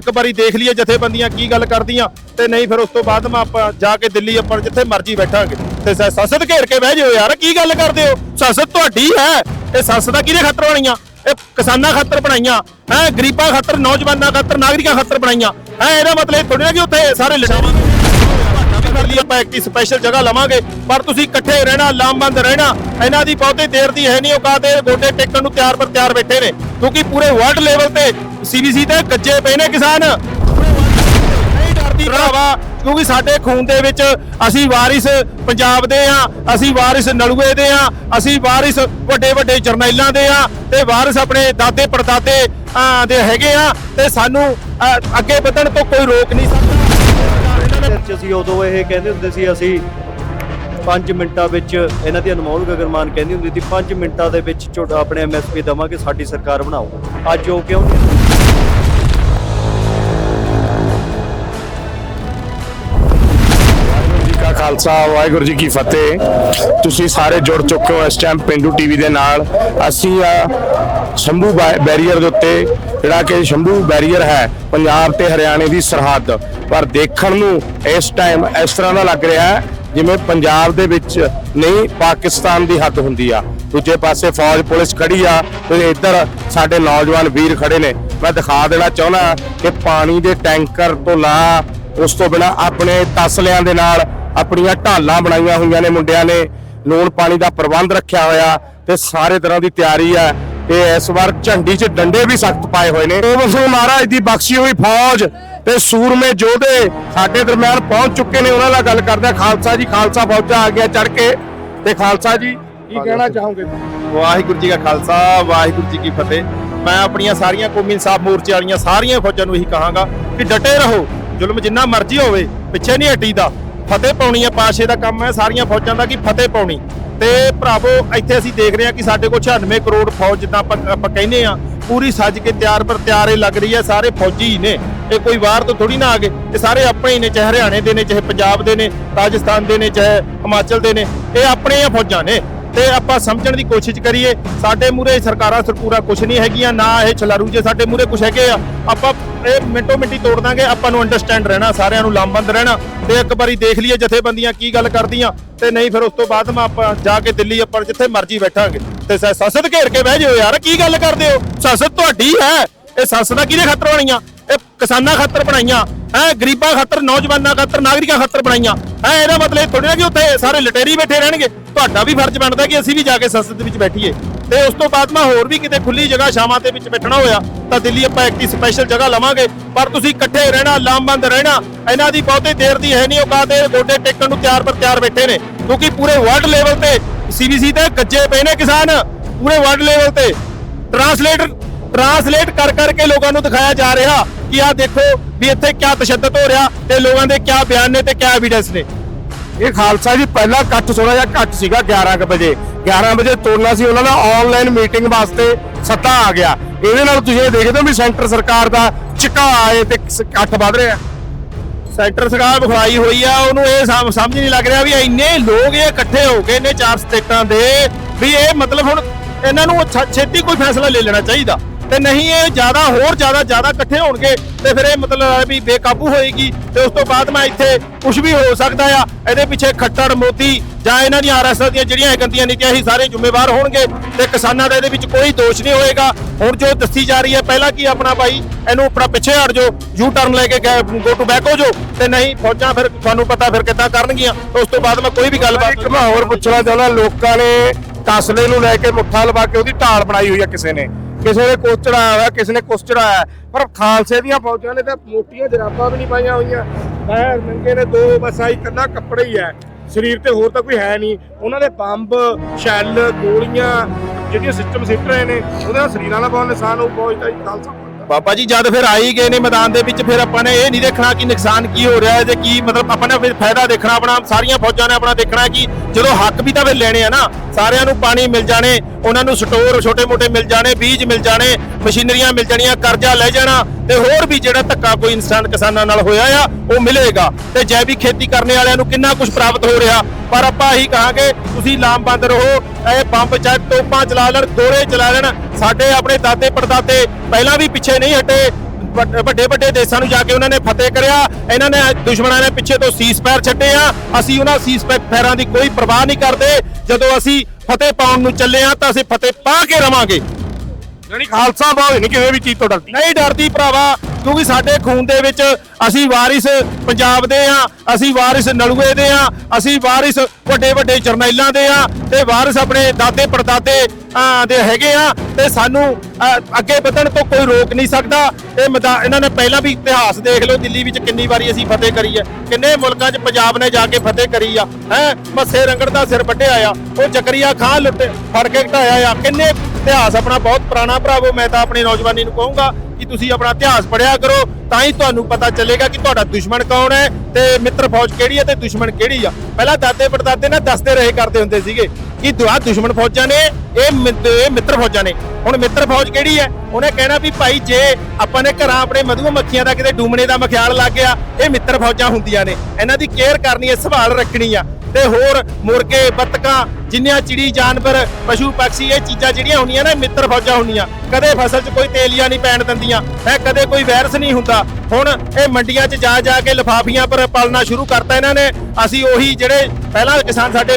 ਇੱਕ ਵਾਰੀ ਦੇਖ ਲਈਏ ਜਥੇਬੰਦੀਆਂ ਕੀ ਗੱਲ ਕਰਦੀਆਂ ਤੇ ਨਹੀਂ ਫਿਰ ਉਸ ਤੋਂ ਬਾਅਦ ਮੈਂ ਆਪਾਂ ਜਾ ਕੇ ਦਿੱਲੀ ਆਪਾਂ ਜਿੱਥੇ ਮਰਜ਼ੀ ਬੈਠਾਂਗੇ। ਤੇ ਸ- ਸੰਸਦ ਘੇਰ ਕੇ ਬਹਿ ਜਿਓ ਯਾਰ, ਕੀ ਗੱਲ ਕਰਦੇ ਹੋ? ਸੰਸਦ ਤੁਹਾਡੀ ਹੈ। ਇਹ ਸੰਸਦਾਂ ਕਿਹਦੇ ਖਾਤਰ ਬਣਾਈਆਂ? ਇਹ ਕਿਸਾਨਾਂ ਖਾਤਰ ਬਣਾਈਆਂ? ਹੈ, ਗਰੀਬਾਂ ਖਾਤਰ, ਨੌਜਵਾਨਾਂ ਖਾਤਰ, ਨਾਗਰਿਕਾਂ ਖਾਤਰ ਬਣਾਈਆਂ? ਹੈ, ਇਹਦਾ ਮਤਲਬ ਇਹ ਥੋੜੀ ਨਾ ਕਿ ਉੱਥੇ ਸਾਰੇ ਲੜਾਵਾਂ ਕਰ ਲਈ ਆਪਾਂ ਇੱਕ ਸਪੈਸ਼ਲ ਜਗ੍ਹਾ ਲਵਾਂਗੇ। ਪਰ ਤੁਸੀਂ ਇਕੱਠੇ ਰਹਿਣਾ, ਲਾਮਬੰਦ ਰਹਿਣਾ, ਇਹਨਾਂ ਦੀ ਬਹੁਤੇ ਦੇਰ ਦੀ ਹੈ ਨਹੀਂ ਔਕਾਤ ਇਹ ਗੋਡੇ ਟੇਕਣ ਨੂੰ ਤਿਆਰ ਪਰ ਤਿਆਰ ਬੈਠੇ ਨੇ। ਕਿਉਂਕਿ ਪੂਰੇ ਵਰਲਡ ਲੈਵਲ ਤੇ ਸੀਬੀਸੀ ਤੇ ਗੱਜੇ ਪਏ ਨੇ ਕਿਸਾਨ। ਨਹੀਂ ਡਰਦੀ ਭਰਾਵਾ, ਕਿਉਂਕਿ ਸਾਡੇ ਖੂਨ ਦੇ ਵਿੱਚ ਅਸੀਂ ਵਾਰਿਸ ਪੰਜਾਬ ਦੇ ਆ, ਅਸੀਂ ਵਾਰਿਸ ਨਲੂਏ ਦੇ ਆ, ਅਸੀਂ ਵਾਰਿਸ ਵੱਡੇ ਵੱਡੇ ਜਰਨੈਲਾਂ ਦੇ ਆ ਤੇ ਵਾਰਿਸ ਆਪਣੇ ਦਾਦੇ ਪੜਦਾਦੇ ਦੇ ਹੈਗੇ ਆ ਤੇ ਸਾਨੂੰ ਅੱਗੇ ਵਧਣ ਤੋਂ ਕੋਈ ਰੋਕ ਨਹੀਂ ਸਕਦਾ। ਅਸੀਂ ਉਦੋਂ ਇਹ ਕਹਿੰਦੇ ਹੁੰਦੇ ਸੀ, ਅਸੀਂ 5 ਮਿੰਟਾਂ ਵਿੱਚ ਇਹਨਾਂ ਦੀ ਅਨਮੋਲ ਗਗਨਮਾਨ ਕਹਿੰਦੀ ਹੁੰਦੀ ਸੀ 5 ਮਿੰਟਾਂ ਦੇ ਵਿੱਚ ਛੋਟਾ ਆਪਣੇ ਐਮਐਸਪੀ ਦਵਾਂਗੇ, ਸਾਡੀ ਸਰਕਾਰ ਬਣਾਓ। ਅੱਜ ਉਹ ਕਿਉਂ ਖਾਲਸਾ, ਵਾਹਿਗੁਰੂ ਜੀ ਕੀ ਫਤਿਹ। ਤੁਸੀਂ ਸਾਰੇ ਜੁੜ ਚੁੱਕੇ ਹੋ ਇਸ ਟਾਈਮ ਪਿੰਡੂ ਟੀਵੀ ਦੇ ਨਾਲ। ਅਸੀਂ ਆ ਸ਼ੰਭੂ ਬੈਰੀਅਰ ਦੇ ਉੱਤੇ, ਜਿਹੜਾ ਕਿ ਸ਼ੰਭੂ ਬੈਰੀਅਰ ਹੈ, ਪੰਜਾਬ ਤੇ ਹਰਿਆਣੇ ਦੀ ਸਰਹੱਦ। ਪਰ ਦੇਖਣ ਨੂੰ ਇਸ ਟਾਈਮ ਇਸ ਤਰ੍ਹਾਂ ਦਾ ਲੱਗ ਰਿਹਾ ਹੈ, ਜਿਵੇਂ ਪੰਜਾਬ ਦੇ ਵਿੱਚ ਨਹੀਂ, ਪਾਕਿਸਤਾਨ ਦੀ ਹੱਦ ਹੁੰਦੀ ਆ। ਦੂਜੇ ਪਾਸੇ ਫੌਜ ਪੁਲਿਸ ਖੜੀ ਆ, ਤੇ ਇੱਧਰ ਸਾਡੇ ਨੌਜਵਾਨ ਵੀਰ ਖੜੇ ਨੇ। ਮੈਂ ਦਿਖਾ ਦੇਣਾ ਚਾਹੁੰਦਾ ਕਿ ਪਾਣੀ ਦੇ ਟੈਂਕਰ ਤੋਂ ਲਾ, ਉਸ ਤੋਂ ਬਿਨਾ ਆਪਣੇ ਤਸਲਿਆਂ ਦੇ ਨਾਲ ਆਪਣੀਆਂ ਢਾਲਾਂ ਬਣਾਈਆਂ ਹੋਈਆਂ ਨੇ ਮੁੰਡਿਆਂ ਨੇ। ਲੂਣ ਪਾਣੀ ਦਾ ਪ੍ਰਬੰਧ ਰੱਖਿਆ ਹੋਇਆ ਤੇ ਸਾਰੇ ਤਰ੍ਹਾਂ ਦੀ ਤਿਆਰੀ ਹੈ। ਤੇ ਇਸ ਵਾਰ ਝੰਡੀ 'ਚ ਡੰਡੇ ਵੀ ਸਖਤ ਪਾਏ ਹੋਏ ਨੇ। ਉਹ ਵਸੂ ਮਹਾਰਾਜ ਦੀ ਬਖਸ਼ੀ ਹੋਈ ਫੌਜ ਤੇ ਸੂਰਮੇ ਯੋਧੇ ਸਾਡੇ ਦਰਮਿਆਨ ਪਹੁੰਚ ਚੁੱਕੇ ਨੇ। ਉਹਨਾਂ ਨਾਲ ਗੱਲ ਕਰਦੇ ਆ ਖਾਲਸਾ ਜੀ ਖਾਲਸਾ ਫੌਜਾਂ ਆ ਗਿਆ ਚੜ ਕੇ। ਤੇ ਖਾਲਸਾ ਜੀ ਕੀ ਕਹਿਣਾ ਚਾਹੋਗੇ? ਵਾਹਿਗੁਰੂ ਜੀ ਕਾ ਖਾਲਸਾ ਵਾਹਿਗੁਰੂ ਜੀ ਕੀ ਫਤਿਹ। ਮੈਂ ਆਪਣੀਆਂ ਸਾਰੀਆਂ ਕੌਮੀ ਇਨਸਾਫ ਮੋਰਚੇ ਵਾਲੀਆਂ ਸਾਰੀਆਂ ਫੌਜਾਂ ਨੂੰ ਇਹੀ ਕਹਾਂਗਾ ਕਿ ਡਟੇ ਰਹੋ। ਜ਼ੁਲਮ ਜਿੰਨਾ ਮਰਜ਼ੀ ਹੋਵੇ ਪਿੱਛੇ ਨਹੀਂ ਹਟੀਦਾ। ਫਤਿਹ ਪਾਉਣੀ ਆ ਪਾਸ਼ੇ ਦਾ ਕੰਮ ਹੈ ਸਾਰੀਆਂ ਫੌਜਾਂ ਦਾ ਕਿ ਫਤਿਹ ਪਾਉਣੀ। ਤੇ ਭਰਾਵੋ, ਇੱਥੇ ਅਸੀਂ ਦੇਖ ਰਹੇ ਹਾਂ ਕਿ ਸਾਡੇ ਕੋਲ 96 ਕਰੋੜ ਫੌਜ ਜਿੱਦਾਂ ਆਪਾਂ ਆਪਾਂ ਕਹਿੰਦੇ ਆ ਪੂਰੀ ਸੱਜ ਕੇ ਤਿਆਰ ਪਰ ਤਿਆਰ ਇਹ ਲੱਗ ਰਹੀ ਹੈ, ਸਾਰੇ ਫੌਜੀ ਹੀ ਨੇ। ਇਹ ਕੋਈ ਬਾਹਰ ਤੋਂ ਥੋੜੀ ਨਾ ਆ ਗਏ ਇਹ ਸਾਰੇ ਆਪਣੇ ਹੀ ਨੇ, ਚਾਹੇ ਹਰਿਆਣੇ ਦੇ ਨੇ, ਚਾਹੇ ਪੰਜਾਬ ਦੇ ਨੇ, ਰਾਜਸਥਾਨ ਦੇ ਨੇ, ਚਾਹੇ ਹਿਮਾਚਲ ਦੇ ਨੇ, ਇਹ ਆਪਣੇ ਹੀ ਫੌਜਾਂ ਨੇ। ਤੇ ਆਪਾਂ ਸਮਝਣ ਦੀ ਕੋਸ਼ਿਸ਼ ਕਰੀਏ, ਸਾਡੇ ਮੂਰੇ ਸਰਕਾਰਾਂ ਸਰਪੂਰਾ ਕੁਝ ਨਹੀਂ ਹੈਗੀਆਂ, ਨਾ ਇਹ ਛਲਾਰੂ ਜੇ ਸਾਡੇ ਮੂਰੇ ਕੁਝ ਹੈਗੇ ਆ। ਆਪਾਂ ਇਹ ਮਿੰਟੋ ਮਿੰਟੀ ਤੋੜ ਦਾਂਗੇ, ਆਪਾਂ ਨੂੰ ਅੰਡਰਸਟੈਂਡ ਰਹਿਣਾ, ਸਾਰਿਆਂ ਨੂੰ ਲਾਮਬੰਦ ਰਹਿਣਾ। ਤੇ ਇੱਕ ਵਾਰੀ ਦੇਖ ਲਈਏ ਜਥੇਬੰਦੀਆਂ ਕੀ ਗੱਲ ਕਰਦੀਆਂ। ਤੇ ਨਹੀਂ ਫਿਰ ਉਸ ਤੋਂ ਬਾਅਦ ਮੈਂ ਆਪਾਂ ਜਾ ਕੇ ਦਿੱਲੀ ਆਪਾਂ ਜਿੱਥੇ ਮਰਜ਼ੀ ਬੈਠਾਂਗੇ। ਤੇ ਸੰਸਦ ਘੇਰ ਕੇ ਬਹਿ ਜਿਓ ਯਾਰ, ਕੀ ਗੱਲ ਕਰਦੇ ਹੋ? ਸੰਸਦ ਤੁਹਾਡੀ ਹੈ। ਇਹ ਸੰਸਦਾਂ ਕਿਹਦੇ ਖਾਤਰ ਬਣਾਈਆਂ ਇਹ ਕਿਸਾਨਾਂ ਖਾਤਰ ਬਣਾਈਆਂ। ਹੈ, ਗਰੀਬਾਂ ਖਾਤਰ, ਨੌਜਵਾਨਾਂ ਖਾਤਰ, ਨਾਗਰਿਕਾਂ ਖਾਤਰ ਬਣਾਈਆਂ। ਹੈ, ਇਹਦਾ ਮਤਲਬ ਥੋੜੀ ਨਾ ਕਿ ਉੱਥੇ ਸਾਰੇ ਲਟੇਰੀ ਬੈਠੇ ਰਹਿਣਗੇ। ਤੁਹਾਡਾ ਵੀ ਫਰਜ਼ ਬਣਦਾ ਕਿ ਅਸੀਂ ਵੀ ਜਾ ਕੇ ਸੰਸਦ ਦੇ ਵਿੱਚ ਬੈਠੀਏ। ਤੇ ਉਸ ਤੋਂ ਬਾਅਦ ਮੈਂ ਹੋਰ ਵੀ ਕਿਤੇ ਖੁੱਲੀ ਜਗ੍ਹਾ ਸ਼ਾਮਾਂ ਦੇ ਵਿੱਚ ਬੈਠਣਾ ਹੋਇਆ, ਤਾਂ ਦਿੱਲੀ ਆਪਾਂ ਇੱਕ ਸਪੈਸ਼ਲ ਜਗ੍ਹਾ ਲਵਾਂਗੇ। ਪਰ ਤੁਸੀਂ ਇਕੱਠੇ ਰਹਿਣਾ, ਲਾਮਬੰਦ ਰਹਿਣਾ, ਇਹਨਾਂ ਦੀ ਬਹੁਤੇ ਦੇਰ ਦੀ ਹੈ ਨਹੀਂ ਔਕਾਤ ਇਹ ਗੋਡੇ ਟੇਕਣ ਨੂੰ ਤਿਆਰ ਪਰ ਤਿਆਰ ਬੈਠੇ ਨੇ। ਕਿਉਂਕਿ ਪੂਰੇ ਵਰਲਡ ਲੈਵਲ ਤੇ ਸੀਬੀਸੀ ਤੇ ਗੱਜੇ ਪਏ ਨੇ ਕਿਸਾਨ। ਪੂਰੇ ਵਰਲਡ ਲੈਵਲ ਤੇ ਟਰਾਂਸਲੇਟਰ ਟਰਾਂਸਲੇਟ ਕਰ ਕਰਕੇ ਲੋਕਾਂ ਨੂੰ ਦਿਖਾਇਆ ਜਾ ਰਿਹਾ। ਕਿ ਆਹ ਦੇਖੋ ਵੀ ਇੱਥੇ ਕਿਆ ਤਸ਼ੱਦਦ ਹੋ ਰਿਹਾ ਤੇ ਲੋਕਾਂ ਦੇ ਕਿਆ ਬਿਆਨ ਨੇ ਤੇ ਕਿਆ ਐਵੀਡੈਂਸ ਨੇ। ਇਹ ਖਾਲਸਾ ਜੀ ਪਹਿਲਾ ਇਕੱਠ ਥੋੜਾ ਜਿਹਾ ਘੱਟ ਸੀਗਾ 11 ਕੁ ਵਜੇ। 11 ਵਜੇ ਤੁਰਨਾ ਸੀ ਉਹਨਾਂ ਦਾ ਆਨਲਾਈਨ ਮੀਟਿੰਗ ਵਾਸਤੇ ਸੱਦਾ ਆ ਗਿਆ। ਇਹਦੇ ਨਾਲ ਤੁਸੀਂ ਇਹ ਦੇਖਦੇ ਹੋ ਵੀ ਸੈਂਟਰ ਸਰਕਾਰ ਦਾ ਝੁਕਾ ਆਏ ਤੇ ਇਕੱਠ ਵੱਧ ਰਿਹਾ। ਸੈਂਟਰ ਸਰਕਾਰ ਬੁਖਾਈ ਹੋਈ ਆ ਉਹਨੂੰ ਇਹ ਸਮ- ਸਮਝ ਨਹੀਂ ਲੱਗ ਰਿਹਾ ਵੀ ਇੰਨੇ ਲੋਕ ਇਹ ਇਕੱਠੇ ਹੋ ਗਏ ਨੇ ਚਾਰ ਸਟੇਟਾਂ ਦੇ ਵੀ ਇਹ ਮਤਲਬ ਹੁਣ ਇਹਨਾਂ ਨੂੰ ਛੇਤੀ ਕੋਈ ਫੈਸਲਾ ਲੈ ਲੈਣਾ ਚਾਹੀਦਾ। ਤੇ ਨਹੀਂ, ਇਹ ਜ਼ਿਆਦਾ ਹੋਰ ਜ਼ਿਆਦਾ ਜ਼ਿਆਦਾ ਇਕੱਠੇ ਹੋਣਗੇ ਤੇ ਫਿਰ ਇਹ ਮਤਲਬ ਵੀ ਬੇਕਾਬੂ ਹੋਏਗੀ ਤੇ ਉਸ ਤੋਂ ਬਾਅਦ ਮੈਂ ਇੱਥੇ ਕੁਝ ਵੀ ਹੋ ਸਕਦਾ ਆ, ਇਹਦੇ ਪਿੱਛੇ ਖੱਟੜ ਮੋਦੀ ਜਾਂ ਇਹਨਾਂ ਦੀਆਂ ਆਰਐਸਐਸ ਦੀਆਂ ਜਿਹੜੀਆਂ ਇਹ ਗੰਦੀਆਂ ਨੀਤੀਆਂ ਹੀ ਸਾਰੇ ਜ਼ਿੰਮੇਵਾਰ ਹੋਣਗੇ ਤੇ ਕਿਸਾਨਾਂ ਦਾ ਇਹਦੇ ਵਿੱਚ ਕੋਈ ਦੋਸ਼ ਨਹੀਂ ਹੋਏਗਾ। ਹੁਣ ਜੋ ਦੱਸੀ ਜਾ ਰਹੀ ਹੈ, ਪਹਿਲਾਂ ਕੀ ਆਪਣਾ ਭਾਈ, ਇਹਨੂੰ ਆਪਣਾ ਪਿੱਛੇ ਹਟ ਜਾਓ ਯੂ ਟਰਨ ਲੈ ਕੇ ਗੋ ਟੂ ਬੈਕ ਹੋ ਜਾਓ ਤੇ ਨਹੀਂ, ਫੌਜਾਂ ਫਿਰ ਤੁਹਾਨੂੰ ਪਤਾ ਫਿਰ ਕਿੱਦਾਂ ਕਰਨਗੀਆਂ। ਉਸ ਤੋਂ ਬਾਅਦ ਮੈਂ ਕੋਈ ਵੀ ਗੱਲਬਾਤ ਇੱਕ ਮੈਂ ਹੋਰ ਪੁੱਛਣਾ ਚਾਹੁੰਦਾ, ਲੋਕਾਂ ਨੇ ਤਸਲੇ ਨੂੰ ਲੈ ਕੇ ਮੁੱਠਾ ਲਵਾ ਕੇ ਉਹਦੀ ਢਾਲ ਬਣਾਈ ਹੋਈ ਆ ਕਿਸੇ ਨੇ। ਕਿਸੇ ਨੇ ਕੁਛ ਚੜਾਇਆ ਹੋਇਆ, ਕਿਸੇ ਨੇ ਕੁਛ ਚੜਾਇਆ ਪਰ ਖਾਲਸੇ ਦੀਆਂ ਫੌਜਾਂ ਨੇ ਤਾਂ ਮੋਟੀਆਂ ਜਰਾਬਾਂ ਵੀ ਨਹੀਂ ਪਾਈਆਂ ਹੋਈਆਂ। ਪੈਰ ਨੰਗੇ ਨੇ, ਦੋ ਬਸ ਆਈ ਕੱਲਾ ਕੱਪੜਾ ਹੀ ਹੈ। ਸਰੀਰ ਤੇ ਹੋਰ ਤਾਂ ਕੋਈ ਹੈ ਨਹੀਂ। ਉਹਨਾਂ ਦੇ ਬੰਬ, ਸ਼ੈਲ, ਗੋਲੀਆਂ, ਜਿਹੜੀਆਂ ਸਿਸਟਮ ਸਿੱਟ ਰਹੇ ਨੇ, ਉਹਦੇ ਨਾਲ ਸਰੀਰਾਂ ਦਾ ਬਹੁਤ ਨੁਕਸਾਨ ਹੋ ਪਹੁੰਚਦਾ ਜੀ, ਖਾਲਸਾ। ਬਾਬਾ ਜੀ, ਜਦ ਫਿਰ ਆਈ ਗਏ ਨੇ ਮੈਦਾਨ ਦੇ ਵਿੱਚ, ਫਿਰ ਆਪਾਂ ਨੇ ਇਹ ਨਹੀਂ ਦੇਖਣਾ ਕਿ ਨੁਕਸਾਨ ਕੀ ਹੋ ਰਿਹਾ ਹੈ ਤੇ ਕੀ ਮਤਲਬ ਆਪਾਂ ਨੇ ਫਿਰ ਫਾਇਦਾ ਦੇਖਣਾ ਆਪਣਾ, ਸਾਰੀਆਂ ਫੌਜਾਂ ਨੇ ਆਪਣਾ ਦੇਖਣਾ ਕਿ ਚਲੋ ਹੱਕ ਵੀ ਤਾਂ ਫਿਰ ਲੈਣੇ ਆ ਨਾ, ਸਾਰਿਆਂ ਨੂੰ ਪਾਣੀ ਮਿਲ ਜਾਣੇ, ਉਹਨਾਂ ਨੂੰ ਸਟੋਰ ਛੋਟੇ-ਮੋਟੇ ਮਿਲ ਜਾਣੇ, ਬੀਜ ਮਿਲ ਜਾਣੇ, ਮਸ਼ੀਨਰੀਆਂ ਮਿਲ ਜਾਣੀਆਂ, ਕਰਜ਼ਾ ਲੈ ਜਾਣਾ ਤੇ ਹੋਰ ਵੀ ਜਿਹੜਾ ਧੱਕਾ ਕੋਈ ਇਨਸਾਨ ਕਿਸਾਨਾਂ ਨਾਲ ਹੋਇਆ ਆ, ਉਹ ਮਿਲੇਗਾ। ਤੇ ਜੈਵਿਕ ਖੇਤੀ ਕਰਨ ਵਾਲਿਆਂ ਨੂੰ ਕਿੰਨਾ ਕੁਝ ਪ੍ਰਾਪਤ ਹੋ ਰਿਹਾ? ਪਰ ਆਪਾਂ ਇਹੀ ਕਹਾਂਗੇ, ਤੁਸੀਂ ਲਾਮਬੰਦ ਰਹੋ, ਇਹ ਪੰਪ ਚਾਹੇ ਤੋਪਾਂ ਚਲਾ ਲੈਣ ਗੋਲੇ ਚਲਾ ਲੈਣ। ਸਾਡੇ ਆਪਣੇ ਦਾਦੇ ਪੜਦਾਦੇ ਪਹਿਲਾਂ ਵੀ ਪਿੱਛੇ ਨਹੀਂ ਹਟੇ। ਵੱਡੇ ਵੱਡੇ ਦੇਸ਼ਾਂ ਨੂੰ ਜਾ ਕੇ ਉਹਨਾਂ ਨੇ ਫਤਿਹ ਕਰਿਆ। ਇਹਨਾਂ ਨੇ ਦੁਸ਼ਮਣਾਂ ਨੇ ਪਿੱਛੇ ਤੋਂ ਸੀਸ ਪੈਰ ਛੱਡੇ ਆ। ਅਸੀਂ ਉਹਨਾਂ ਸੀਸ ਪੈ- ਪੈਰਾਂ ਦੀ ਕੋਈ ਪਰਵਾਹ ਨਹੀਂ ਕਰਦੇ। ਜਦੋਂ ਅਸੀਂ ਫਤਿਹ ਪਾਉਣ ਨੂੰ ਚੱਲੇ ਆ, ਤਾਂ ਅਸੀਂ ਫਤਿਹ ਪਾ ਕੇ ਰਵਾਂਗੇ। ਯਾਨੀ ਖਾਲਸਾ ਬਾਹ ਨਹੀਂ ਕਿਸੇ ਵੀ ਚੀਜ਼ ਤੋਂ ਡਰਦੀ। ਨਹੀਂ ਡਰਦੀ ਭਰਾਵਾ ਕਿਉਂਕਿ ਸਾਡੇ ਖੂਨ ਦੇ ਵਿੱਚ ਅਸੀਂ ਵਾਰਿਸ ਪੰਜਾਬ ਦੇ ਆ ਅਸੀਂ ਵਾਰਿਸ ਨਲੂਏ ਦੇ ਆ ਅਸੀਂ ਵਾਰਿਸ ਵੱਡੇ ਵੱਡੇ ਜਰਨੈਲਾਂ ਦੇ ਆ ਤੇ ਵਾਰਿਸ ਆਪਣੇ ਦਾਦੇ ਪੜਦਾਦੇ ਅਹ, ਦੇ ਹੈਗੇ ਆ ਤੇ ਸਾਨੂੰ ਅਹ, ਅੱਗੇ ਵਧਣ ਤੋਂ ਕੋਈ ਰੋਕ ਨਹੀਂ ਸਕਦਾ। ਇਹ ਮੈਦਾ- ਇਹਨਾਂ ਨੇ ਪਹਿਲਾਂ ਵੀ ਇਤਿਹਾਸ ਦੇਖ ਲਓ ਦਿੱਲੀ ਵਿੱਚ ਕਿੰਨੀ ਵਾਰੀ ਅਸੀਂ ਫਤਿਹ ਕਰੀ ਹੈ ਕਿੰਨੇ ਮੁਲਕਾਂ 'ਚ ਪੰਜਾਬ ਨੇ ਜਾ ਕੇ ਫਤਿਹ ਕਰੀ ਆ। ਹੈ? ਮੱਸੇ ਰੰਗੜ ਦਾ ਸਿਰ ਵੱਢਿਆ ਆ। ਉਹ ਚੱਕਰੀਆ ਖਾਂ ਲੁੱਟੇ ਫੜ ਕੇ ਘਟਾਇਆ ਆ। ਕਿੰਨੇ ਇਤਿਹਾਸ ਆਪਣਾ ਬਹੁਤ ਪੁਰਾਣਾ ਭਰਾਵੋ, ਮੈਂ ਤਾਂ ਆਪਣੀ ਨੌਜਵਾਨੀ ਨੂੰ ਕਹੂੰਗਾ ਕਿ ਤੁਸੀਂ ਆਪਣਾ ਇਤਿਹਾਸ ਪੜ੍ਹਿਆ ਕਰੋ, ਤਾਂ ਹੀ ਤੁਹਾਨੂੰ ਪਤਾ ਚੱਲੇਗਾ ਕਿ ਤੁਹਾਡਾ ਦੁਸ਼ਮਣ ਕੌਣ ਹੈ ਤੇ ਮਿੱਤਰ ਫੌਜ ਕਿਹੜੀ ਹੈ ਤੇ ਦੁਸ਼ਮਣ ਕਿਹੜੀ ਆ। ਪਹਿਲਾਂ ਦਾਦੇ ਪੜਦਾਦੇ ਨਾ ਦੱਸਦੇ ਰਹੇ ਕਰਦੇ ਹੁੰਦੇ ਸੀਗੇ ਕਿ ਦੁਆ ਦੁਸ਼ਮਣ ਫੌਜਾਂ ਨੇ, ਇਹ ਇਹ ਮਿੱਤਰ ਫੌਜਾਂ ਨੇ। ਹੁਣ ਮਿੱਤਰ ਫੌਜ ਕਿਹੜੀ ਹੈ? ਉਹਨੇ ਕਹਿਣਾ ਵੀ ਭਾਈ ਜੇ ਆਪਾਂ ਨੇ ਘਰਾਂ ਆਪਣੇ ਮਧੂ ਮੱਖੀਆਂ ਦਾ ਕਿਤੇ ਡੂਮਣੇ ਦਾ ਮਖਿਆਲ ਲੱਗ ਗਿਆ, ਇਹ ਮਿੱਤਰ ਫੌਜਾਂ ਹੁੰਦੀਆਂ ਨੇ। ਇਹਨਾਂ ਦੀ ਕੇਅਰ ਕਰਨੀ ਹੈ, ਸੰਭਾਲ ਰੱਖਣੀ ਆ। ਤੇ ਹੋਰ ਮੁਰਗੇ, ਬੱਤਕਾਂ ਜਿੰਨੀਆਂ ਚਿੜੀ ਜਾਨਵਰ, ਪਸ਼ੂ, ਪੰਛੀ, ਇਹ ਚੀਜ਼ਾਂ ਜਿਹੜੀਆਂ ਹੁੰਦੀਆਂ ਨਾ ਮਿੱਤਰ ਫੌਜਾਂ ਹੁੰਦੀਆਂ। ਕਦੇ ਫਸਲ 'ਚ ਕੋਈ ਤੇਲੀਆਂ ਨਹੀਂ ਪੈਣ ਦਿੰਦੀਆਂ, ਹੈ, ਕਦੇ ਕੋਈ ਵਾਇਰਸ ਨਹੀਂ ਹੁੰਦਾ। ਹੁਣ ਇਹ ਮੰਡੀਆਂ 'ਚ ਜਾ ਜਾ ਕੇ ਲਫਾਫੀਆਂ ਪਰ ਪਾਲਣਾ ਸ਼ੁਰੂ ਕਰਤਾ ਇਹਨਾਂ ਨੇ। ਅਸੀਂ ਉਹੀ ਜਿਹੜੇ ਪਹਿਲਾਂ ਕਿਸਾਨ ਸਾਡੇ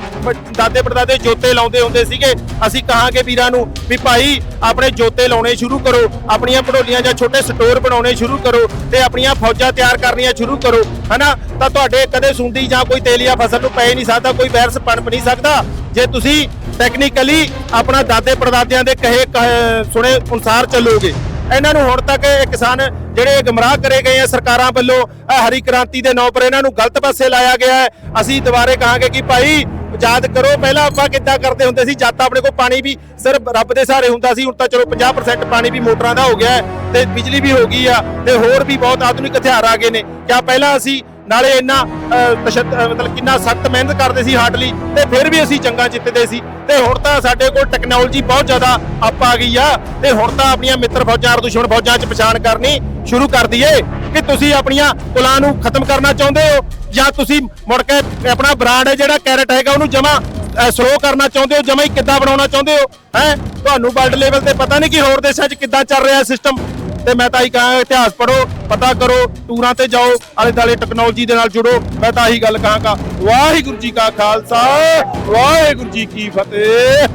ਦਾਦੇ ਪੜਦਾਦੇ ਜੋਤੇ ਲਾਉਂਦੇ ਹੁੰਦੇ ਸੀਗੇ, ਅਸੀਂ ਕਹਾਂਗੇ ਵੀਰਾਂ ਨੂੰ ਵੀ ਭਾਈ ਆਪਣੇ ਜੋਤੇ ਲਾਉਣੇ ਸ਼ੁਰੂ ਕਰੋ, ਆਪਣੀਆਂ ਭੜੋਲੀਆਂ ਜਾਂ ਛੋਟੇ ਸਟੋਰ ਬਣਾਉਣੇ ਸ਼ੁਰੂ ਕਰੋ ਤੇ ਆਪਣੀਆਂ ਫੌਜਾਂ ਤਿਆਰ ਕਰਨੀਆਂ ਸ਼ੁਰੂ ਕਰੋ, ਹਨਾ? ਤਾਂ ਤੁਹਾਡੇ ਕਦੇ ਸੁੰਡੀ ਜਾਂ ਕੋਈ ਤੇਲੀਆ ਫਸਲ ਨੂੰ ਪੈ ਨਹੀਂ ਸਕਦਾ, ਕੋਈ ਵਾਇਰਸ ਪਣਪ ਨਹੀਂ ਸਕਦਾ। ਜੇ ਤੁਸੀਂ ਟੈਕਨੀਕਲੀ ਆਪਣਾ ਦਾਦੇ ਪੜਦਾਦਿਆਂ ਦੇ ਕਹੇ ਕਹੇ- ਸੁਣੇ ਅਨੁਸਾਰ ਚੱਲੋਗੇ। ਇਹਨਾਂ ਨੂੰ ਹੁਣ ਤੱਕ ਇਹ ਕਿਸਾਨ ਜਿਹੜੇ ਗਮਰਾਹ ਕਰੇ ਗਏ ਆ ਸਰਕਾਰਾਂ ਵੱਲੋਂ ਹਰੀ ਕ੍ਰਾਂਤੀ ਦੇ ਨਾਂ ਪਰ ਇਹਨਾਂ ਨੂੰ ਗਲਤ ਪਾਸੇ ਲਾਇਆ ਗਿਆ ਹੈ। ਅਸੀਂ ਦੁਬਾਰੇ ਕਹਾਂਗੇ ਕਿ ਭਾਈ, ਯਾਦ ਕਰੋ, ਪਹਿਲਾਂ ਆਪਾਂ ਕਿੱਦਾਂ ਕਰਦੇ ਹੁੰਦੇ ਸੀ ਜਦ ਤਾਂ ਆਪਣੇ ਕੋਲ ਪਾਣੀ ਵੀ ਸਿਰਫ ਰੱਬ ਦੇ ਸਹਾਰੇ ਹੁੰਦਾ ਸੀ, ਹੁਣ ਤਾਂ ਚਲੋ 50% ਪਾਣੀ ਵੀ ਮੋਟਰਾਂ ਦਾ ਹੋ ਗਿਆ ਹੈ ਤੇ ਬਿਜਲੀ ਵੀ ਹੋ ਗਈ ਆ ਤੇ ਹੋਰ ਵੀ ਬਹੁਤ ਆਧੁਨਿਕ ਹਥਿਆਰ ਆ ਗਏ ਨੇ। ਕਿਆ ਪਹਿਲਾਂ ਅਸੀਂ ਨਾਲੇ ਇੰਨਾ ਮਤਲਬ ਕਿੰਨਾ ਸਖਤ ਮਿਹਨਤ ਕਰਦੇ ਸੀ ਹਾਰਡਲੀ ਤੇ ਫਿਰ ਵੀ ਅਸੀਂ ਚੰਗਾ ਜਿੱਤਦੇ ਸੀ। ਤੇ ਹੁਣ ਤਾਂ ਸਾਡੇ ਕੋਲ ਟੈਕਨੋਲੋਜੀ ਬਹੁਤ ਜ਼ਿਆਦਾ ਅੱਪ ਆ ਗਈ ਆ, ਤੇ ਹੁਣ ਤਾਂ ਆਪਣੀਆਂ ਮਿੱਤਰ ਫੌਜਾਂ ਔਰ ਦੁਸ਼ਮਣ ਫੌਜਾਂ 'ਚ ਪਛਾਣ ਕਰਨੀ ਸ਼ੁਰੂ ਕਰ ਦਈਏ। ਕਿ ਤੁਸੀਂ ਆਪਣੀਆਂ ਕੁਲਾਂ ਨੂੰ ਖਤਮ ਕਰਨਾ ਚਾਹੁੰਦੇ ਹੋ, ਜਾਂ ਤੁਸੀਂ ਮੁੜ ਕੇ ਆਪਣਾ ਬ੍ਰਾਂਡ ਹੈ ਜਿਹੜਾ ਕੈਰਟ ਹੈਗਾ, ਉਹਨੂੰ ਜਮਾ ਸਲੋ ਕਰਨਾ ਚਾਹੁੰਦੇ ਹੋ, ਜਮਾ ਹੀ ਕਿੱਦਾਂ ਬਣਾਉਣਾ ਚਾਹੁੰਦੇ ਹੋ? ਹੈ? ਤੁਹਾਨੂੰ ਵਰਲਡ ਲੈਵਲ ਤੇ ਪਤਾ ਨਹੀਂ ਕਿ ਹੋਰ ਦੇਸ਼ਾਂ 'ਚ ਕਿੱਦਾਂ ਚੱਲ ਰਿਹਾ ਸਿਸਟਮ ਤੇ ਮੈਂ ਤਾਂ ਹੀ ਕਹਾਂਗਾ, ਇਤਿਹਾਸ ਪੜੋ ਪਤਾ ਕਰੋ, ਟੂਰਾਂ ਤੇ ਜਾਓ ਆਲੇ ਦਾਲੇ ਟੈਕਨੋਲੋਜੀ ਦੇ ਨਾਲ ਜੁੜੋ। ਮੈਂ ਤਾਂ ਇਹੀ ਗੱਲ ਕਹਾਂਗਾ, ਵਾਹਿਗੁਰੂ ਜੀ ਕਾ ਖਾਲਸਾ, ਵਾਹਿਗੁਰੂ ਜੀ ਕੀ ਫਤਿਹ।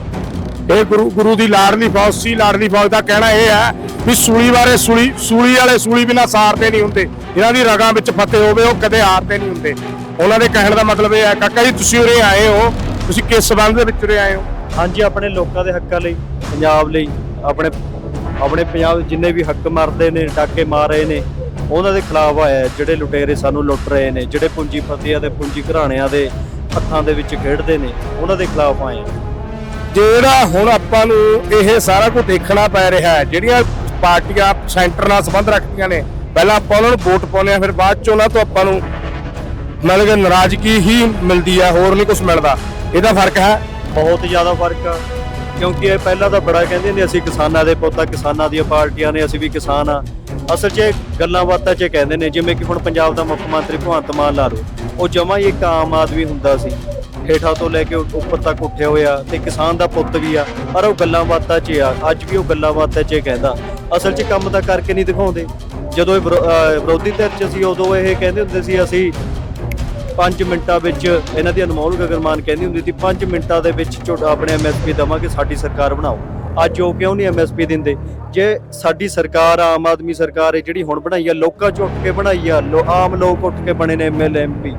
ਇਹ ਗੁਰੂ ਗੁਰੂ ਦੀ ਲਾਡਲੀ ਫੌਜ, ਸੀ ਲਾਡਲੀ ਫੌਜ ਦਾ ਕਹਿਣਾ ਇਹ ਹੈ ਵੀ ਸੂਲੀ ਬਾਰੇ ਸੂਲੀ ਸੂਲੀ ਵਾਲੇ ਸੂਲੀ ਬਿਨਾ ਸਾਰਦੇ ਨਹੀਂ ਹੁੰਦੇ। ਇਹਨਾਂ ਦੀ ਰਗਾਂ ਵਿੱਚ ਫਤਿਹ ਹੋਵੇ, ਉਹ ਕਦੇ ਹਾਰਦੇ ਨਹੀਂ ਹੁੰਦੇ। ਉਹਨਾਂ ਦੇ ਕਹਿਣ ਦਾ ਮਤਲਬ ਇਹ ਹੈ, ਕਾਕਾ ਜੀ, ਤੁਸੀਂ ਉਰੇ ਆਏ ਹੋ, ਤੁਸੀਂ ਕਿਸ ਸਬੰਧ ਦੇ ਵਿੱਚ ਉਰੇ ਆਏ ਹੋ? ਹਾਂਜੀ, ਆਪਣੇ ਲੋਕਾਂ ਦੇ ਹੱਕਾਂ ਲਈ, ਪੰਜਾਬ ਲਈ, ਆਪਣੇ ਆਪਣੇ ਪੰਜਾਬ ਦੇ ਜਿੰਨੇ ਵੀ ਹੱਕ ਮਰਦੇ ਨੇ ਡਾਕੇ ਮਾਰ ਰਹੇ ਨੇ ਉਹਨਾਂ ਦੇ ਖਿਲਾਫ ਆਇਆ ਜਿਹੜੇ ਲੁਟੇਰੇ ਸਾਨੂੰ ਲੁੱਟ ਰਹੇ ਨੇ ਜਿਹੜੇ ਪੂੰਜੀਪਤੀਆਂ ਦੇ ਪੂੰਜੀ ਘਰਾਣਿਆਂ ਦੇ ਹੱਥਾਂ ਦੇ ਵਿੱਚ ਖੇਡਦੇ ਨੇ ਉਹਨਾਂ ਦੇ ਖਿਲਾਫ ਆਏ ਜਿਹੜਾ ਹੁਣ ਆਪਾਂ ਨੂੰ ਇਹ ਸਾਰਾ ਕੁਝ ਦੇਖਣਾ ਪੈ ਰਿਹਾ ਹੈ ਜਿਹੜੀਆਂ ਪਾਰਟੀਆਂ ਸੈਂਟਰ ਨਾਲ ਸੰਬੰਧ ਰੱਖਦੀਆਂ ਨੇ ਪਹਿਲਾਂ ਆਪਾਂ ਉਹਨਾਂ ਨੂੰ ਵੋਟ ਪਾਉਂਦੇ ਆ ਫਿਰ ਬਾਅਦ ਚ ਉਹਨਾਂ ਤੋਂ ਆਪਾਂ ਨੂੰ ਮਤਲਬ ਕਿ ਨਾਰਾਜ਼ਗੀ ਹੀ ਮਿਲਦੀ ਹੈ ਹੋਰ ਨਹੀਂ ਕੁਝ ਮਿਲਦਾ। ਇਹਦਾ ਫ਼ਰਕ ਹੈ? ਬਹੁਤ ਜ਼ਿਆਦਾ ਫ਼ਰਕ ਆ। ਕਿਉਂਕਿ ਇਹ ਪਹਿਲਾਂ ਤਾਂ ਬੜਾ ਕਹਿੰਦੇ ਨੇ ਅਸੀਂ ਕਿਸਾਨਾਂ ਦੇ ਪੁੱਤ ਆ, ਕਿਸਾਨਾਂ ਦੀਆਂ ਪਾਰਟੀਆਂ ਨੇ, ਅਸੀਂ ਵੀ ਕਿਸਾਨ ਆ। ਅਸਲ 'ਚ ਇਹ ਗੱਲਾਂ ਬਾਤਾਂ 'ਚ ਕਹਿੰਦੇ ਨੇ, ਜਿਵੇਂ ਕਿ ਹੁਣ ਪੰਜਾਬ ਦਾ ਮੁੱਖ ਮੰਤਰੀ ਭਗਵੰਤ ਮਾਨ ਲਾ ਲਓ, ਉਹ ਜਮਾ ਹੀ ਇੱਕ ਆਮ ਆਦਮੀ ਹੁੰਦਾ ਸੀ। ਹੇਠਾਂ ਤੋਂ ਲੈ ਕੇ ਉੱਪਰ ਤੱਕ ਉੱਠਿਆ ਹੋਇਆ ਤੇ ਕਿਸਾਨ ਦਾ ਪੁੱਤ ਵੀ ਆ, ਪਰ ਉਹ ਗੱਲਾਂ ਬਾਤਾਂ 'ਚ ਆ, ਅੱਜ ਵੀ ਉਹ ਗੱਲਾਂ ਬਾਤਾਂ 'ਚ ਕਹਿੰਦਾ। ਅਸਲ 'ਚ ਕੰਮ ਤਾਂ ਕਰਕੇ ਨਹੀਂ ਦਿਖਾਉਂਦੇ। ਜਦੋਂ ਇਹ ਵਿਰੋ- ਵਿਰੋਧੀ ਧਿਰ 'ਚ ਸੀ, ਉਦੋਂ ਇਹ ਕਹਿੰਦੇ ਹੁੰਦੇ ਸੀ, ਅਸੀਂ 5 ਮਿੰਟਾਂ ਵਿੱਚ ਇਹਨਾਂ ਦੀ ਅਨਮੋਲ ਗਗਨਮਾਨ ਕਹਿੰਦੀ ਹੁੰਦੀ ਸੀ 5 ਮਿੰਟਾਂ ਦੇ ਵਿੱਚ ਝੋਟਾ ਆਪਣੇ ਐਮਐਸਪੀ ਦਵਾਂਗੇ, ਸਾਡੀ ਸਰਕਾਰ ਬਣਾਓ। ਅੱਜ ਉਹ ਕਿਉਂ ਨਹੀਂ ਐਮਐਸਪੀ ਦਿੰਦੇ? ਜੇ ਸਾਡੀ ਸਰਕਾਰ, ਆਮ ਆਦਮੀ ਸਰਕਾਰ ਹੈ ਜਿਹੜੀ ਹੁਣ ਬਣਾਈ ਆ, ਲੋਕਾਂ ਚ ਉੱਠ ਕੇ ਬਣਾਈ ਆ, ਲੋ- ਆਮ ਲੋਕ ਉੱਠ ਕੇ ਬਣੇ ਨੇ ਐਮਐਲਏ ਐਮਪੀ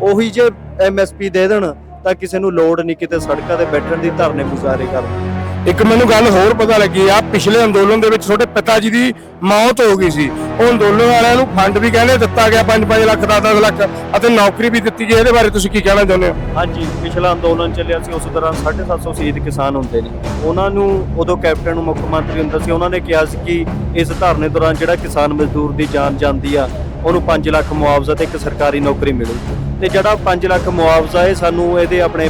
ਉਹੀ ਜੇ ਐਮਐਸਪੀ ਦੇ ਦੇਣ, ਤਾਂ ਕਿਸੇ ਨੂੰ ਲੋੜ ਨਹੀਂ ਕਿਤੇ ਸੜਕਾਂ ਤੇ ਬੈਠਣ ਦੀ, ਧਰਨੇ ਮੁਜ਼ਾਹਰੇ ਕਰਨ ਇੱਕ ਮੈਨੂੰ ਗੱਲ ਹੋਰ ਪਤਾ ਲੱਗੀ ਆ ਪਿਛਲੇ ਅੰਦੋਲਨ ਦੇ ਵਿੱਚ ਤੁਹਾਡੇ ਪਿਤਾ ਜੀ ਦੀ ਮੌਤ ਹੋ ਗਈ ਸੀ। ਉਹ ਅੰਦੋਲਨ ਵਾਲਿਆਂ ਨੂੰ ਫੰਡ ਵੀ ਕਹਿੰਦੇ ਦਿੱਤਾ ਗਿਆ 5-5 ਲੱਖ 10-10 ਲੱਖ, ਅਤੇ ਨੌਕਰੀ ਵੀ ਦਿੱਤੀ ਗਈ। ਇਹਦੇ ਬਾਰੇ ਤੁਸੀਂ ਕੀ ਕਹਿਣਾ ਚਾਹੁੰਦੇ ਹੋ? ਹਾਂਜੀ, ਪਿਛਲਾ ਅੰਦੋਲਨ ਚੱਲਿਆ ਸੀ, ਉਸ ਦੌਰਾਨ 750 ਸ਼ਹੀਦ ਕਿਸਾਨ ਹੁੰਦੇ ਨੇ। ਉਹਨਾਂ ਨੂੰ, ਉਦੋਂ ਕੈਪਟਨ ਨੂੰ ਮੁੱਖ ਮੰਤਰੀ ਹੁੰਦਾ ਸੀ, ਉਹਨਾਂ ਨੇ ਕਿਹਾ ਸੀ ਕਿ ਇਸ ਧਰਨੇ ਦੌਰਾਨ ਜਿਹੜਾ ਕਿਸਾਨ ਮਜ਼ਦੂਰ ਦੀ ਜਾਨ ਜਾਂਦੀ ਆ, ਉਹਨੂੰ 5 ਲੱਖ ਮੁਆਵਜ਼ਾ ਤੇ ਇੱਕ ਸਰਕਾਰੀ ਨੌਕਰੀ ਮਿਲੂ ਤੇ ਜਿਹੜਾ 5 ਲੱਖ ਮੁਆਵਜ਼ਾ ਇਹ ਸਾਨੂੰ, ਇਹਦੇ ਆਪਣੇ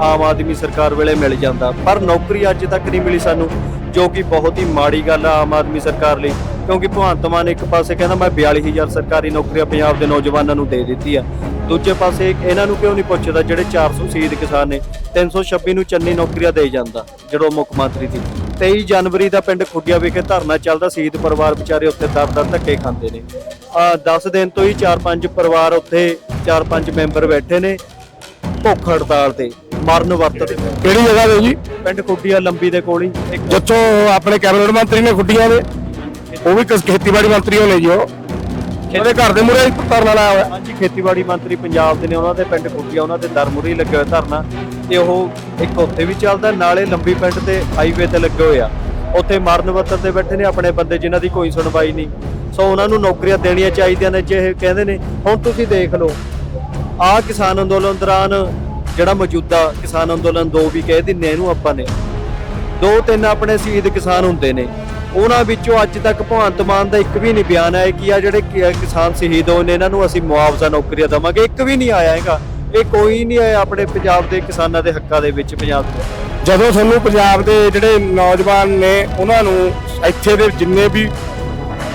ਆਮ ਆਦਮੀ ਸਰਕਾਰ ਵੇਲੇ ਮਿਲ ਜਾਂਦਾ। ਪਰ ਨੌਕਰੀ ਅੱਜ ਤੱਕ ਨਹੀਂ ਮਿਲੀ ਸਾਨੂੰ, ਜੋ ਕਿ ਬਹੁਤ ਹੀ ਮਾੜੀ ਗੱਲ ਆ ਆਮ ਆਦਮੀ ਸਰਕਾਰ ਲਈ। ਕਿਉਂਕਿ ਭਗਵੰਤ ਮਾਨ ਇੱਕ ਪਾਸੇ ਕਹਿੰਦਾ, ਮੈਂ 42000 ਸਰਕਾਰੀ ਨੌਕਰੀਆਂ ਪੰਜਾਬ ਦੇ ਨੌਜਵਾਨਾਂ ਨੂੰ ਦੇ ਦਿੱਤੀ ਆ। ਦੂਜੇ ਪਾਸੇ ਇਹਨਾਂ ਨੂੰ ਕਿਉਂ ਨਹੀਂ ਪੁੱਛਦਾ, ਜਿਹੜੇ 400 ਸ਼ਹੀਦ ਕਿਸਾਨ ਨੇ 326 ਨੂੰ ਚੰਨੀ ਨੌਕਰੀਆਂ ਦੇ ਜਾਂਦਾ, ਜਦੋਂ ਉਹ ਮੁੱਖ ਮੰਤਰੀ ਸੀ 23 ਜਨਵਰੀ ਦਾ ਪਿੰਡ ਖੁੱਡੀਆ ਵਿਖੇ ਧਰਨਾ ਚੱਲਦਾ, ਸ਼ਹੀਦ ਪਰਿਵਾਰ ਵਿਚਾਰੇ ਉੱਥੇ ਦਰ-ਦਰ ਧੱਕੇ ਖਾਂਦੇ ਨੇ। ਆ 10 ਦਿਨ ਤੋਂ ਹੀ 4-5 ਪਰਿਵਾਰ ਉੱਥੇ 4-5 ਮੈਂਬਰ ਬੈਠੇ ਨੇ ਭੁੱਖ ਹੜਤਾਲ ਤੇ। ਮਰਨ ਵਰਤ ਤੇ ਕਿਹੜੀ ਜਗ੍ਹਾ ਤੇ ਜੀ? ਪਿੰਡ ਖੁੱਡੀਆ ਲੰਬੀ ਦੇ ਕੋਲ ਹੀ। ਇੱਕ ਜਿੱਥੋਂ ਆਪਣੇ ਕੈਬਨਿਟ ਮੰਤਰੀ ਨੇ ਖੁੱਡੀਆਂ ਦੇ ਉਹ ਵੀ ਕਿਸ- ਖੇਤੀਬਾੜੀ ਮੰਤਰੀ ਹੋਣੇ ਜੀ ਉਹ। ਉਹਦੇ ਘਰ ਦੇ ਮੂਹਰੇ ਧਰਨਾ ਲਾਇਆ ਹੋਇਆ। ਹਾਂਜੀ ਖੇਤੀਬਾੜੀ ਮੰਤਰੀ ਪੰਜਾਬ ਦੇ ਨੇ ਉਹਨਾਂ ਦੇ ਪਿੰਡ ਖੁੱਡੀਆ ਉਹਨਾਂ ਦੇ ਦਰਮੁਰੀ ਲੱਗੇ ਹੋਏ ਧਰਨਾ। ਤੇ ਉਹ ਇੱਕ ਉੱਥੇ ਵੀ ਚੱਲਦਾ ਨਾਲੇ ਲੰਬੀ ਪਿੰਡ ਤੇ ਹਾਈਵੇ ਤੇ ਲੱਗੇ ਹੋਏ ਆ। ਉੱਥੇ ਮਰਨ ਵਰਤਨ ਤੇ ਬੈਠੇ ਨੇ ਆਪਣੇ ਬੰਦੇ ਜਿਨ੍ਹਾਂ ਦੀ ਕੋਈ ਸੁਣਵਾਈ ਨਹੀਂ। ਸੋ ਉਹਨਾਂ ਨੂੰ ਨੌਕਰੀਆਂ ਦੇਣੀਆਂ ਚਾਹੀਦੀਆਂ ਨੇ ਜੇ ਇਹ ਕਹਿੰਦੇ ਨੇ ਹੁਣ ਤੁਸੀਂ ਦੇਖ ਲਓ। ਆਹ ਕਿਸਾਨ ਅੰਦੋਲਨ ਦੌਰਾਨ ਜਿਹੜਾ ਮੌਜੂਦਾ ਕਿਸਾਨ ਅੰਦੋਲਨ 2 ਵੀ ਕਹਿ ਦਿੰਨੇ ਇਹਨੂੰ ਆਪਾਂ ਨੇ। ਦੋ ਤਿੰਨ ਆਪਣੇ ਸ਼ਹੀਦ ਕਿਸਾਨ ਹੁੰਦੇ ਨੇ। ਉਹਨਾਂ ਵਿੱਚੋਂ ਅੱਜ ਤੱਕ ਭਗਵੰਤ ਮਾਨ ਦਾ ਇੱਕ ਵੀ ਨਹੀਂ ਬਿਆਨ ਆਇਆ ਕਿ ਆ ਜਿਹੜੇ ਕਿਸਾਨ ਸ਼ਹੀਦ ਹੋਏ ਨੇ, ਇਹਨਾਂ ਨੂੰ ਅਸੀਂ ਮੁਆਵਜ਼ਾ ਨੌਕਰੀਆਂ ਦੇਵਾਂਗੇ। ਇੱਕ ਵੀ ਨਹੀਂ ਆਇਆ ਹੈਗਾ। ਇਹ ਕੋਈ ਨਹੀਂ ਆਇਆ ਆਪਣੇ ਪੰਜਾਬ ਦੇ ਕਿਸਾਨਾਂ ਦੇ ਹੱਕਾਂ ਦੇ ਵਿੱਚ, ਪੰਜਾਬ ਦੇ। ਜਦੋਂ ਤੁਹਾਨੂੰ ਪੰਜਾਬ ਦੇ ਜਿਹੜੇ ਨੌਜਵਾਨ ਨੇ, ਉਹਨਾਂ ਨੂੰ ਇੱਥੇ ਦੇ ਜਿੰਨੇ ਵੀ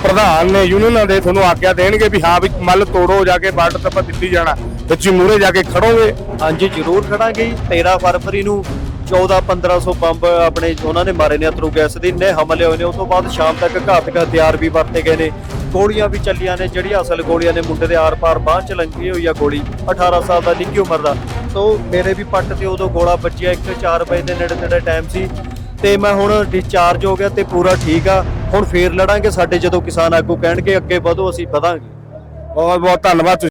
ਪ੍ਰਧਾਨ ਨੇ, ਯੂਨੀਅਨਾਂ ਦੇ ਤੁਹਾਨੂੰ ਆਗਿਆ ਦੇਣਗੇ ਵੀ ਹਾਂ ਵੀ ਮੱਲ ਤੋੜੋ, ਜਾ ਕੇ ਬਾਰਡਰ ਤੇ ਆਪਾਂ ਦਿੱਲੀ ਜਾਣਾ। ਤੁਸੀਂ ਮੂਹਰੇ ਜਾ ਕੇ ਖੜੋਗੇ? ਹਾਂਜੀ ਜ਼ਰੂਰ ਖੜਾਂਗੇ ਜੀ। 13 ਫਰਵਰੀ ਨੂੰ 14 1500 ਬੰਬ ਆਪਣੇ ਉਹਨਾਂ ਨੇ ਮਾਰੇ ਨੇ ਅਥਰੂ ਗੈਸ ਦੇ ਇੰਨੇ ਹਮਲੇ ਹੋਏ ਨੇ। ਉਸ ਤੋਂ ਬਾਅਦ ਸ਼ਾਮ ਤੱਕ ਘਾਤਕ ਹਥਿਆਰ ਵੀ ਵਰਤੇ ਗਏ ਨੇ। ਗੋਲੀਆਂ ਵੀ ਚੱਲੀਆਂ ਨੇ ਜਿਹੜੀਆਂ ਅਸਲ ਗੋਲੀਆਂ ਨੇ ਮੁੰਡੇ ਦੇ ਆਰ-ਪਾਰ ਬਾਂਹ ਚ ਲੰਗੀ ਹੋਈ ਆ ਗੋਲੀ 18 ਸਾਲ ਦਾ ਨਿੱਕੀ ਉਮਰ ਦਾ। ਸੋ ਮੇਰੇ ਵੀ ਪੱਟ ਤੇ ਉਦੋਂ ਗੋਲਾ ਵੱਜਿਆ 1-4 ਵਜੇ ਦੇ ਨੇੜੇ ਤੇੜੇ ਟਾਈਮ ਸੀ। ਤੇ ਮੈਂ ਹੁਣ ਡਿਸਚਾਰਜ ਹੋ ਗਿਆ ਤੇ ਪੂਰਾ ਠੀਕ ਆ। ਹੁਣ ਫੇਰ ਲੜਾਂਗੇ ਸਾਡੇ ਜਦੋਂ ਕਿਸਾਨ ਆਗੂ ਕਹਿਣਗੇ ਅੱਗੇ ਵਧੋ ਅਸੀਂ ਵਧਾਂਗੇ। ਬਹੁਤ ਬਹੁਤ ਧੰਨਵਾਦ